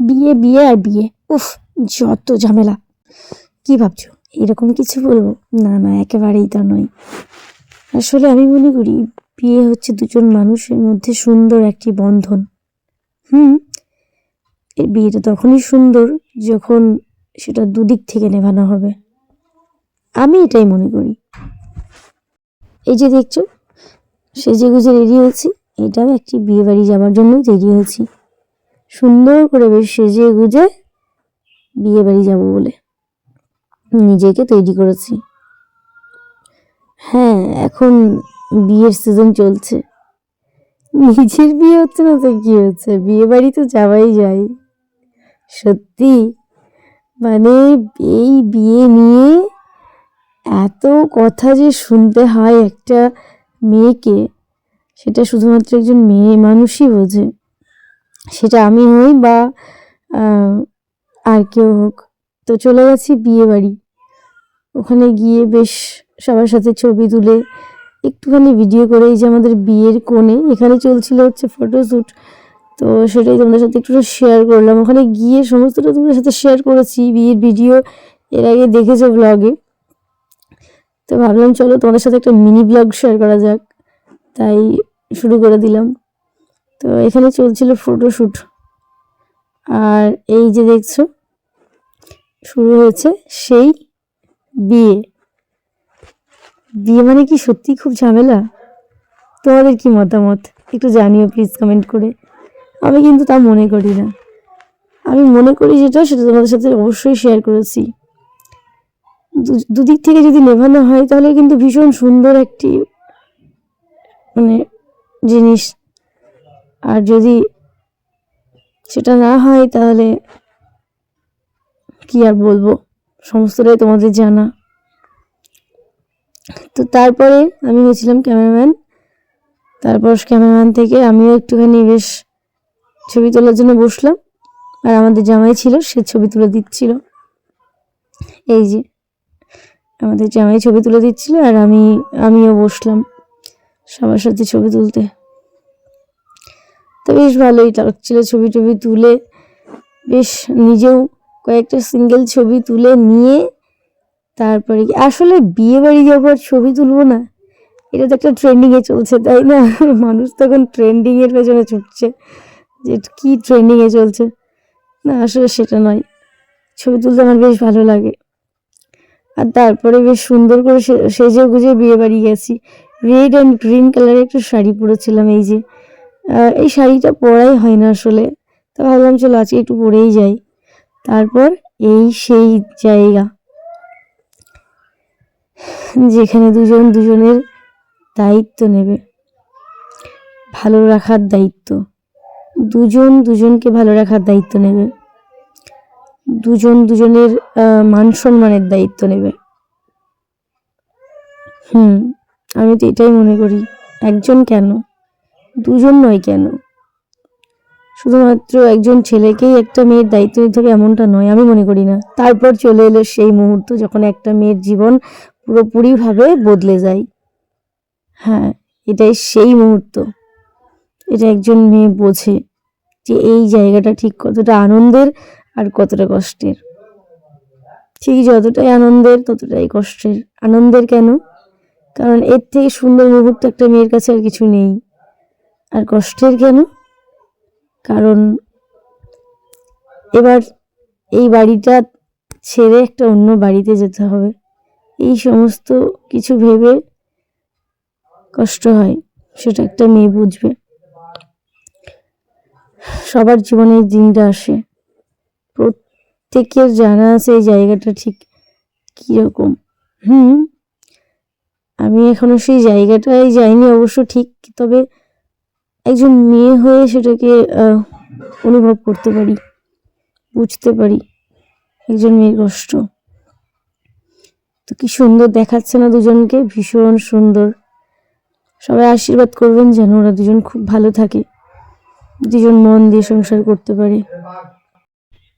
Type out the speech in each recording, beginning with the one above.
বিয়ে বিয়ে আর বিয়ে। উফ, যত ঝামেলা। কি ভাবছ? এরকম কিছু বলব? না না, একেবারেই তা নয়। আসলে আমি মনে করি, বিয়ে হচ্ছে দুজন মানুষের মধ্যে সুন্দর একটি বন্ধন। হুম? এই বিয়েটা তখনই সুন্দর যখন সেটা দুদিক থেকে নেভানো হবে। আমি এটাই মনে করি। এই যে দেখছ সেজে গুজে রেডি হয়েছি। এটাও একটি বিয়ে বাড়ি যাওয়ার জন্যই রেডি হয়েছি। সুন্দর করে বেশ সেজে গুজে বিয়ে বাড়ি যাব বলে নিজেকে তৈরি করেছি। হ্যাঁ এখন বিয়ের সিজন চলছে। নিজের বিয়ে হচ্ছে না তো কি হচ্ছে? বিয়ে বাড়ি তো যাওয়াই যায়। সত্যি? মানে এই বিয়ে নিয়ে এত কথা যে শুনতে হয় একটা মেয়েকে, সেটা শুধুমাত্র একজন মেয়ে মানুষই বোঝে। সেটা আমি হই বা আর কেউ হোক। তো চলে গেছি বিয়ে বাড়ি। ওখানে গিয়ে বেশ সবার সাথে ছবি তুলে, একটুখানি ভিডিও করে এই যে আমাদের বিয়ের কোণে। এখানে চলছিল হচ্ছে ফটোশ্যুট তো সেটাই তোমাদের সাথে একটু শেয়ার করলাম। ওখানে গিয়ে সমস্তটা তোমাদের সাথে শেয়ার করেছি বিয়ের ভিডিও এর আগে দেখেছ ব্লগে তো ভাবলাম চলো তোমাদের সাথে একটা মিনি ব্লগ শেয়ার করা যাক। তাই শুরু করে দিলাম। তো এখানে চলছিল ফটোশ্যুট আর এই যে দেখছ, শুরু হয়েছে সেই বিয়ে। বিয়ে মানে কি সত্যি খুব ঝামেলা? তোমাদের কি মতামত? একটু জানিও প্লিজ কমেন্ট করে। আমি কিন্তু তা মনে করি না। আমি মনে করি যেটা, সেটা তোমাদের সাথে অবশ্যই শেয়ার করেছি। দুদিক থেকে যদি নেভানো হয়, তাহলে কিন্তু ভীষণ সুন্দর একটি মানে জিনিস আর যদি সেটা না হয় তাহলে কি আর বলব? সমস্তটাই তোমাদের জানা। তো তারপরে আমি হয়েছিলাম ক্যামেরাম্যান। তারপর ক্যামেরাম্যান থেকে আমিও একটুখানি বেশ ছবি তোলার জন্য বসলাম। আর আমাদের জামাই ছিল, সে ছবি তুলে দিচ্ছিল। এই যে, আমাদের জামাই ছবি তুলে দিচ্ছিল আর আমি, আমিও বসলাম সবার সাথে ছবি তুলতে। তো বেশ ভালোই লাগছিল ছবি টবি তুলে। বেশ নিজেও কয়েকটা সিঙ্গেল ছবি তুলে নিয়ে তারপরে আসলে বিয়ে বাড়ি যাবার ছবি তুলবো না, এটা তো একটা ট্রেন্ডিংয়ে চলছে, তাই না? মানুষ তখন ট্রেন্ডিংয়ের পেছনে ছুটছে, যে কি ট্রেন্ডিংয়ে চলছে। না, আসলে সেটা নয়, ছবি তুলতে আমার বেশ ভালো লাগে। আর তারপরে বেশ সুন্দর করে সেজে গুজে বিয়ে বাড়ি গেছি। রেড অ্যান্ড গ্রিন কালারের একটা শাড়ি পরেছিলাম, এই যে। এই শাড়িটা পরাই হয় না আসলে। তো ভাবলাম, চলো আজকে একটু পরেই যাই। তারপর এই সেই জায়গা যেখানে দুজন দুজনের দায়িত্ব নেবে। ভালো রাখার দায়িত্ব। দুজন দুজনকে ভালো রাখার দায়িত্ব নেবে। দুজন দুজনের মান সম্মানের দায়িত্ব নেবে। হুম, আমি তো এটাই মনে করি। একজন কেন? দুজন নয় কেন? শুধুমাত্র একজন ছেলেকেই একটা মেয়ের দায়িত্ব নিতে হবে এমনটা নয়, আমি মনে করি না। তারপর চলে এলো সেই মুহূর্ত যখন একটা মেয়ের জীবন পুরোপুরিভাবে বদলে যায়। হ্যাঁ এটাই সেই মুহূর্ত। এটা একজন মেয়ে বোঝে যে এই জায়গাটা ঠিক কতটা আনন্দের আর কতটা কষ্টের। ঠিক যতটাই আনন্দের, ততটাই কষ্টের। আনন্দের কেন? কারণ এর থেকে সুন্দর মুহূর্ত একটা মেয়ের কাছে আর কিছু নেই। আর কষ্টের কেন? কারণ এবার এই বাড়িটা ছেড়ে একটা অন্য বাড়িতে যেতে হবে। এই সমস্ত কিছু ভেবে কষ্ট হয়, সেটা একটা মেয়ে বুঝবে। সবার জীবনে দিনটা আসে। প্রত্যেকের জানা আছে এই জায়গাটা ঠিক কীরকম। হুম, আমি এখনও সেই জায়গাটায় যাইনি, অবশ্য ঠিক, তবে একজন মেয়ে হয়ে সেটাকে অনুভব করতে পারি, বুঝতে পারি। একজন মেয়ের কষ্ট। তো কি সুন্দর দেখাচ্ছে না দুজনকে? ভীষণ সুন্দর। সবাই আশীর্বাদ করবেন যেন ওরা দুজন খুব ভালো থাকে। দুজন মন দিয়ে সংসার করতে পারে।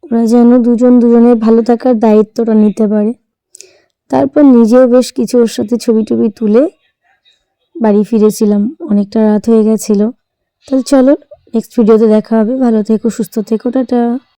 ওরা যেন দুজন দুজনের ভালো থাকার দায়িত্বটা নিতে পারে। তারপর নিজেও বেশ কিছু ওর সাথে ছবি টবি তুলে বাড়ি ফিরেছিলাম। অনেকটা রাত হয়ে গেছিল। তাহলে চলো নেক্সট ভিডিওতে দেখা হবে। ভালো থেকো সুস্থ থেকো টাটা।